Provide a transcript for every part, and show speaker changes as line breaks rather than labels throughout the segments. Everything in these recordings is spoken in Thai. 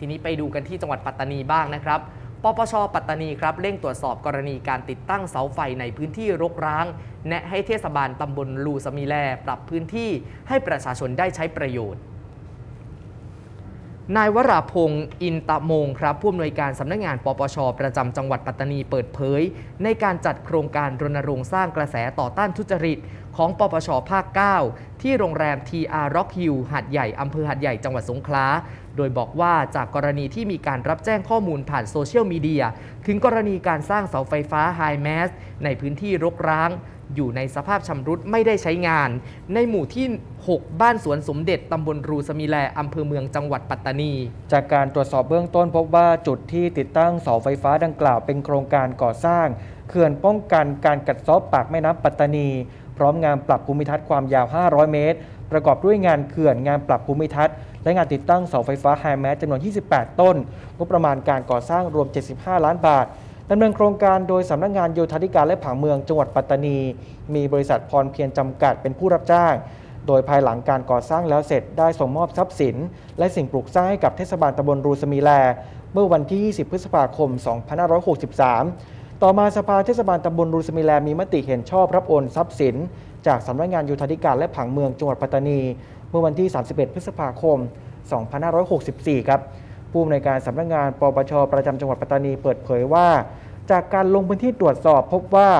ทีนี้ไปดูกันที่จังหวัดปัตตานีบ้างนะครับปปช ปัตตานีครับเร่งตรวจสอบกรณีการติดตั้งเสาไฟในพื้นที่รกร้าง แนะให้เทศบาลตำบลลูสมีแลปรับพื้นที่ให้ประชาชนได้ใช้ประโยชน์ นายวราพงศ์อินตะมงครับผู้อำนวยการสำนักงานปปช ประจำจังหวัดปัตตานีเปิดเผย ในการจัดโครงการรณรงค์สร้างกระแสต่อต้านทุจริต ของปปชภาค 9 ที่โรงแรม TR Rock Hill หาดใหญ่อำเภอหาดใหญ่จังหวัดสงขลาโดยบอกว่าจากกรณีที่มีการรับแจ้งข้อมูลผ่านโซเชียลมีเดียถึงกรณีการสร้างเสาไฟฟ้าไฮแมสในพื้นที่รกร้าง อยู่ในสภาพชำรุดไม่ได้ใช้งาน ในหมู่ที่ 6 บ้านสวนสมเด็จตำบลรูสมีแลอำเภอเมืองจังหวัดปัตตานี
จากการตรวจสอบเบื้องต้นพบว่าจุดที่ติดตั้งเสาไฟฟ้าดังกล่าวเป็นโครงการก่อสร้างเขื่อนป้องกันการกัดเซาะปากแม่น้ำปัตตานี พร้อมงานปรับภูมิทัศน์ความยาว 500 เมตร ประกอบด้วยงานเขื่อนงานปรับภูมิทัศน์และงานติดตั้งเสาไฟฟ้าไฮแมสจำนวน 28 ต้นงบประมาณการก่อสร้างรวม 75 ล้านบาท ดำเนินโครงการโดยสำนักงานโยธาธิการและผังเมืองจังหวัดปัตตานี มีบริษัทพรเพียรจำกัดเป็นผู้รับจ้าง โดยภายหลังการก่อสร้างแล้วเสร็จได้ส่งมอบทรัพย์สิน และสิ่งปลูกสร้างให้กับเทศบาลตำบลรูสมีแล เมื่อวันที่ 20 พฤษภาคม 2563 ต่อมาสภาเทศบาลตำบลรูสมีแลมีมติเห็นชอบรับโอนทรัพย์สิน จากสำนักงานโยธาธิการและผังเมืองจังหวัดปัตตานี เมื่อวันที่ 31 พฤษภาคม 2564 ครับ ผู้อำนวยการสำนักงานปปชประจำจังหวัดปัตตานีเปิดเผยว่า จากการลงพื้นที่ตรวจสอบพบว่า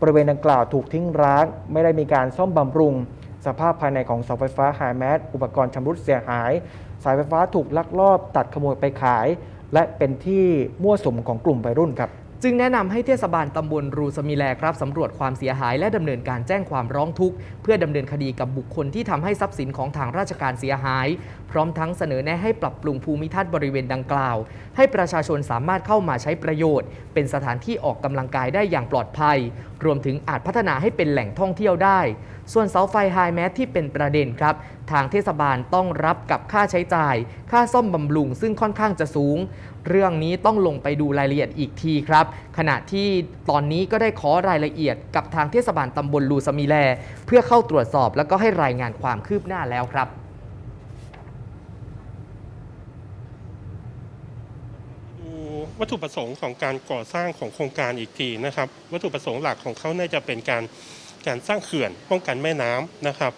บริเวณดังกล่าวถูกทิ้งร้าง ไม่ได้มีการซ่อมบำรุง สภาพภายในของเสาไฟฟ้าไฮแมสอุปกรณ์ชำรุดเสียหาย สายไฟฟ้าถูกลักลอบตัดขโมยไปขาย และเป็นที่มั่วสุมของกลุ่มวัยรุ่นครับ
จึงแนะนำให้เทศบาลตำบลรูสมีแลครับสำรวจความเสียหายและดำเนินการแจ้งความร้องทุกข์เพื่อดำเนินคดีกับบุคคลที่ทำให้ทรัพย์สินของทางราชการเสียหาย พร้อมทั้งเสนอแนะให้ปรับปรุงภูมิทัศน์บริเวณดังกล่าว ให้ประชาชนสามารถเข้ามาใช้ประโยชน์ เป็นสถานที่ออกกำลังกายได้อย่างปลอดภัย รวมถึงอาจพัฒนาให้เป็นแหล่งท่องเที่ยวได้ส่วนเสาไฟไฮแมสที่เป็นประเด็นครับ ทางเทศบาลต้องรับกับค่าใช้จ่าย ค่าซ่อมบำรุงซึ่งค่อนข้างจะสูง เรื่องนี้ต้องลงไปดูรายละเอียดอีกทีครับ ขณะที่ตอนนี้ก็ได้ขอรายละเอียดกับทางเทศบาลตำบลลูสมีแล เพื่อเข้าตรวจสอบแล้วก็ให้รายงานความคืบหน้าแล้วครับ
ดูวัตถุประสงค์ของการก่อสร้างของโครงการอีกทีนะครับ วัตถุประสงค์หลักของเขาน่าจะเป็นการ การสร้างเขื่อนป้องกันแม่น้ำนะครับ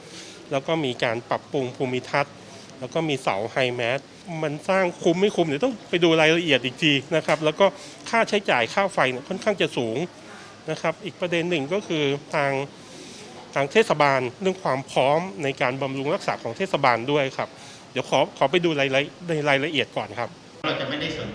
แล้วก็มีการปรับปรุงภูมิทัศน์ แล้วก็มีเสาไฮแมสมันสร้างคุ้มไม่คุ้มเดี๋ยวต้องไปดูรายละเอียดอีกทีนะครับ แล้วก็ค่าใช้จ่ายค่าไฟเนี่ยค่อนข้างจะสูงนะครับ อีกประเด็นหนึ่งก็คือทางทางเทศบาลเรื่องความพร้อมในการบำรุงรักษาของเทศบาลด้วยครับ เดี๋ยวขอขอไปดูรายละในรายละเอียดก่อนครับ
เราจะไม่ได้สนใจ